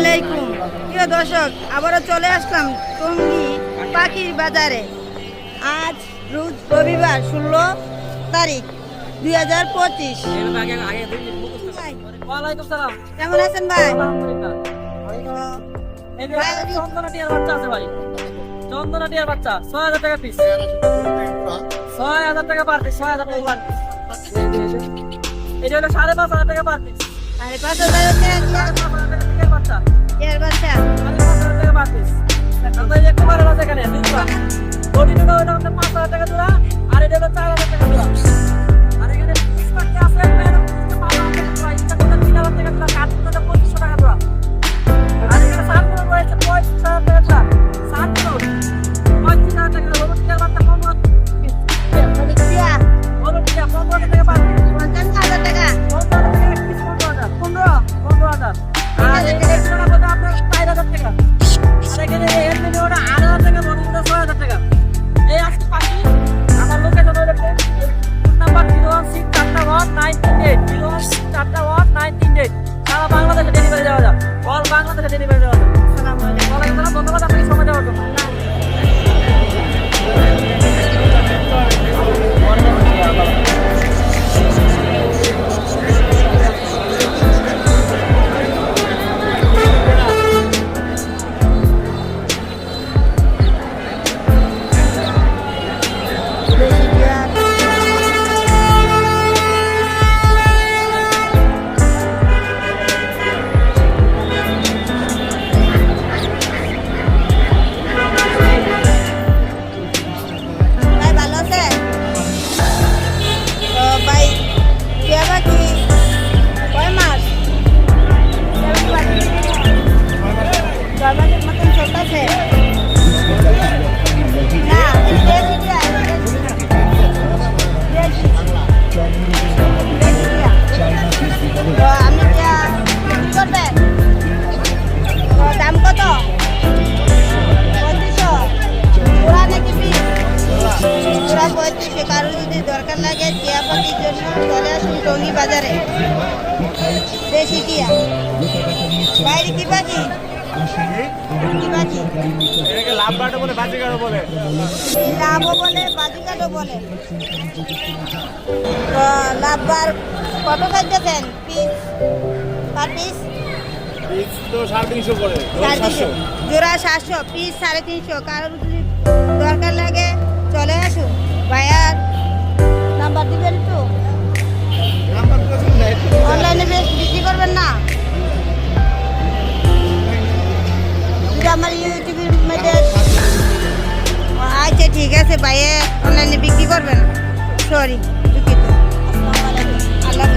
আলাইকুম। প্রিয় দর্শক আবারও চলে আসলাম টঙ্গী পাখির বাজারে। আজ রোজ রবিবার ষোলো তারিখ দুই হাজার পঁচিশ। কেমন আছেন ভাই? আলহামদুলিল্লাহ এই যে ভাই, চন্দনা টিয়ার বাচ্চা ছয় হাজার টাকা পিস ছয় হাজার টাকা পার পিস। ছয় হাজার টাকা পার পিস। এটা হলো সাড়ে পাঁচ হাজার টাকা পার পিস। সাড়ে পাঁচ হাজার টাকা তিন এইট সারা বাংলাদেশে ডেলিভারি দেওয়া যায় অল বাংলাদেশে ডেলিভারি চলে আসুন টঙ্গি বাজারে দেশি বাইরে কি বলে বলে লাভবার কত খাইতেছেন তিনশো জোড়া সাতশো, পিস সাড়ে তিনশো। কারোর দরকার লাগে, চলে আসুন। ভাইয়ার বিক্রি করবেন না আমার ইউটিউবের মধ্যে আচ্ছা ঠিক আছে ভাইয়ে অনলাইনে বিক্রি করবেন সরি দুঃখিত আল্লাহ